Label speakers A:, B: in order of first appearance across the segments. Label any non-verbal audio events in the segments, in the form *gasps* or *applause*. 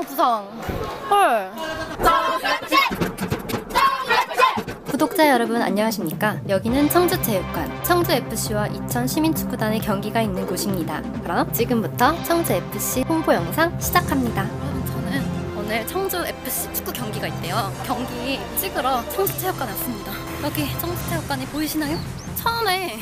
A: 부상. 헐. 구독자 여러분 안녕하십니까? 여기는 청주체육관 청주FC와 이천 시민축구단의 경기가 있는 곳입니다. 그럼 지금부터 청주FC 홍보 영상 시작합니다. 여러분 저는 오늘 청주FC 축구 경기가 있대요. 경기 찍으러 청주체육관에 왔습니다. 여기 청주체육관이 보이시나요? 처음에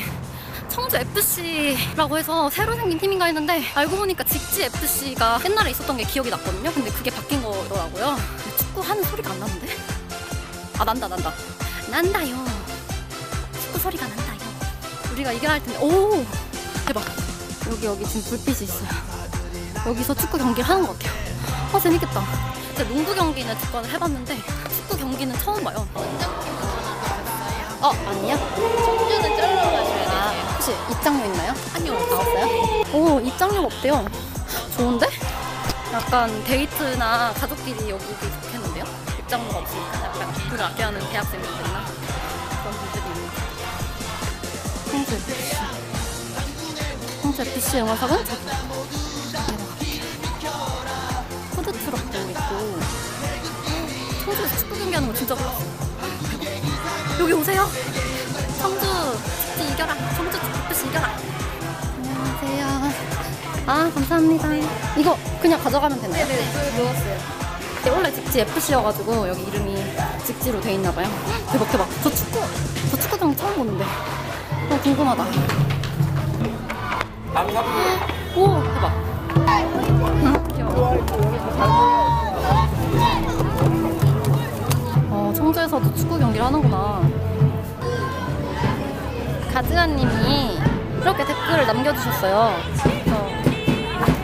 A: 청주 FC라고 해서 새로 생긴 팀인가 했는데 알고 보니까 직지 FC가 옛날에 있었던 게 기억이 났거든요. 근데 그게 바뀐 거더라고요. 축구 하는 소리가 안 나는데? 아 난다 난다 난다요. 축구 소리가 난다요. 우리가 이겨야 할 텐데. 오 대박. 여기 여기 지금 불빛이 있어요. 여기서 축구 경기를 하는 것 같아요. 아 재밌겠다. 제가 농구 경기는 두 번 해봤는데 축구 경기는 처음 봐요. 어 아니요.
B: 청주는
A: 입장료 있나요?
B: 아니요.
A: 나왔어요? 오, 입장료가 없대요. 좋은데? 약간 데이트나 가족끼리 여기 오기 좋겠는데요? 입장료가 없으니까 약간 돈을 아껴야 하는 대학생들이나 그런 분들이 있는 청주 FC. 청주 FC 영화석은 저기 내려갈게요. 푸드 트럭도 있고 청주에서 축구 경기하는 거 진짜 몰랐어. 여기 오세요. 청주 축구 이겨라. 안녕하세요. 아 감사합니다. 이거 그냥 가져가면 되나요?
B: 네네, 이거 넣었어요.
A: 네, 원래 직지 FC여가지고 여기 이름이 직지로 돼 있나 봐요. *gasps* 대박 대박. 저 축구 저 축구 경기 처음 보는데. 어 궁금하다. 오 대박. 응, 귀여워. 어 청주에서도 축구 경기를 하는구나. 가즈아님이 이렇게 댓글을 남겨주셨어요. 그래서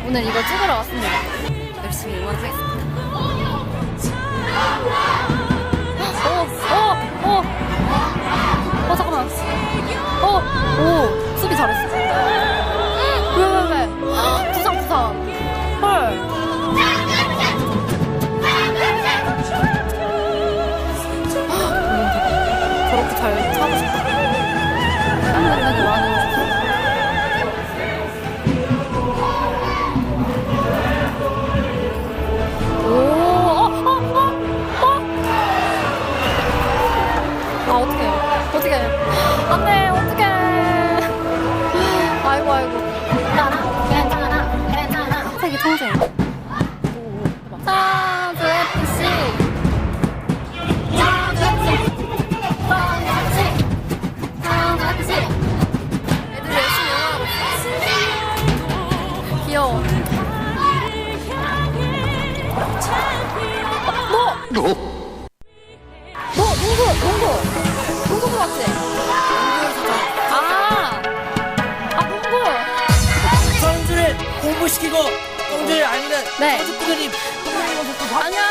A: 오늘 이걸 찍으러 왔습니다. 열심히 응원하겠습니다. 어, 어, 어. 어, 잠깐만. 어, 오, 수비 잘했어. 자, 조 FC. 귀여워. 너! 너 농구 농구 농구 들어왔지? 아, 아 농구.
C: 청주를 공부시키고 청주를 알리는
A: 네.
C: 청주꾸드님
A: 안녕.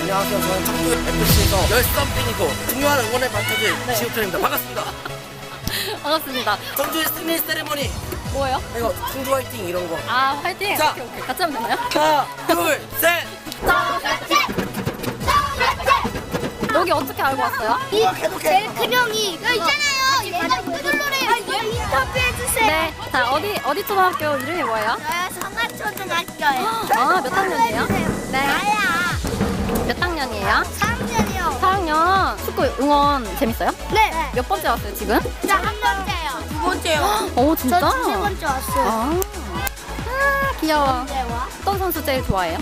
C: 안녕하세요 저는 청주 FC에서 열선팬이고 중요한 응원의 반타들
A: 네.
C: 지우철입니다 반갑습니다 *laughs*
A: 반갑습니다.
C: 청주의 승리 세레머니
A: 뭐예요?
C: 이거 청주 화이팅 이런 거
A: 아 화이팅.
C: 자.
A: 오케이 오케이 같이 하면 되나요?
C: 하나 둘 셋
A: 여기 어떻게 알고 왔어요?
B: 제일 큰 형이 이거 있잖아요. 해 주세요.
A: 네. 자 어디 어디 초등학교 이름이 뭐예요?
B: 저요 성화초등학교요.
A: 아몇 학년이에요? 네.
B: 나야.
A: 몇 학년이에요?
B: 3년이요.
A: 4학년. 축구 응원 재밌어요?
B: 네.
A: 몇 번째 왔어요 지금?
B: 저 한 번째요. 두 번째요.
A: 오 진짜?
B: 저세 번째 왔어요.
A: 아, 아 귀여워.
B: 네, 와.
A: 어떤 선수 제일 좋아해요?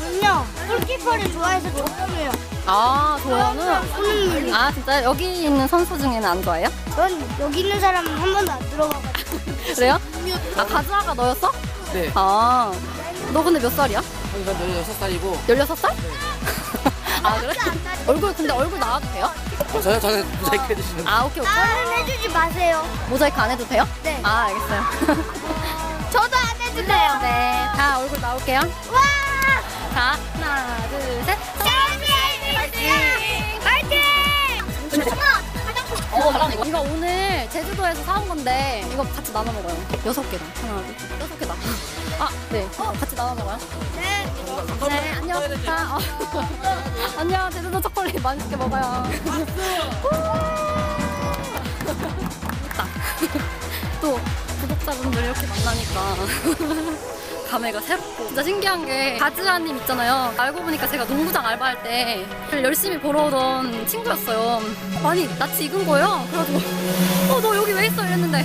B: 저는요. 골키퍼를 좋아해서 조금이요.
A: 아 조현우.
B: 손흥민이.
A: 아 진짜 여기 있는 선수 중에는 안 좋아해요?
B: 전 여기 있는 사람은 한 번도 안 들어가가지고.
A: 그래요? 아 가즈아가 너였어?
C: 네
A: 아. 너 근데 몇 살이야?
C: 저는 16살이고
A: 16살? 아 그래? 얼굴 근데 얼굴 나와도 돼요?
C: 저요 저는 모자이크 해주시는
A: 아 오케이 오케이.
B: 말은 해주지 마세요.
A: 모자이크 안 해도 돼요?
B: 네.
A: 아 알겠어요. *laughs*
B: 저도 안 해주세요.
A: 네. 다 얼굴 나올게요.
B: 와!
A: 자 하나 둘 셋.
B: 파이팅! 파이팅!
A: 어. 이거 오늘 제주도에서 사온 건데 이거 같이 나눠 먹어요. 여섯 개다. 하나, 둘, 여섯 개다. *laughs* 아, 네. 이거 같이 나눠 먹어요.
B: 네.
A: 네, 안녕. 자, 어. *laughs* 안녕. 제주도 초콜릿 맛있게 먹어요. *laughs* 또 구독자분들 이렇게 만나니까 감회가 새롭고 진짜 신기한 게 가즈아님 있잖아요. 알고 보니까 제가 농구장 알바할 때 열심히 보러 오던 친구였어요. 아니 낯이 익은 거예요. 그래가지고 *laughs* 어 너 여기 왜 있어 이랬는데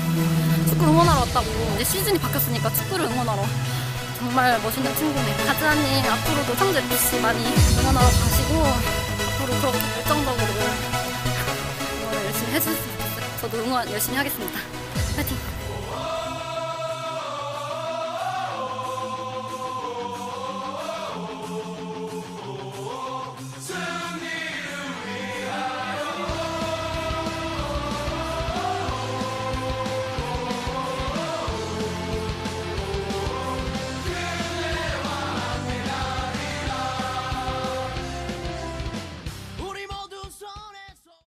A: 축구 응원하러 왔다고 이제 시즌이 바뀌었으니까 축구를 응원하러 정말 멋있는 친구네. 가즈아님 앞으로도 청주 FC 많이 응원하러 가시고 앞으로 그렇게 열정적으로 응원을 열심히 좋겠어요. 저도 응원 열심히 하겠습니다. 파이팅!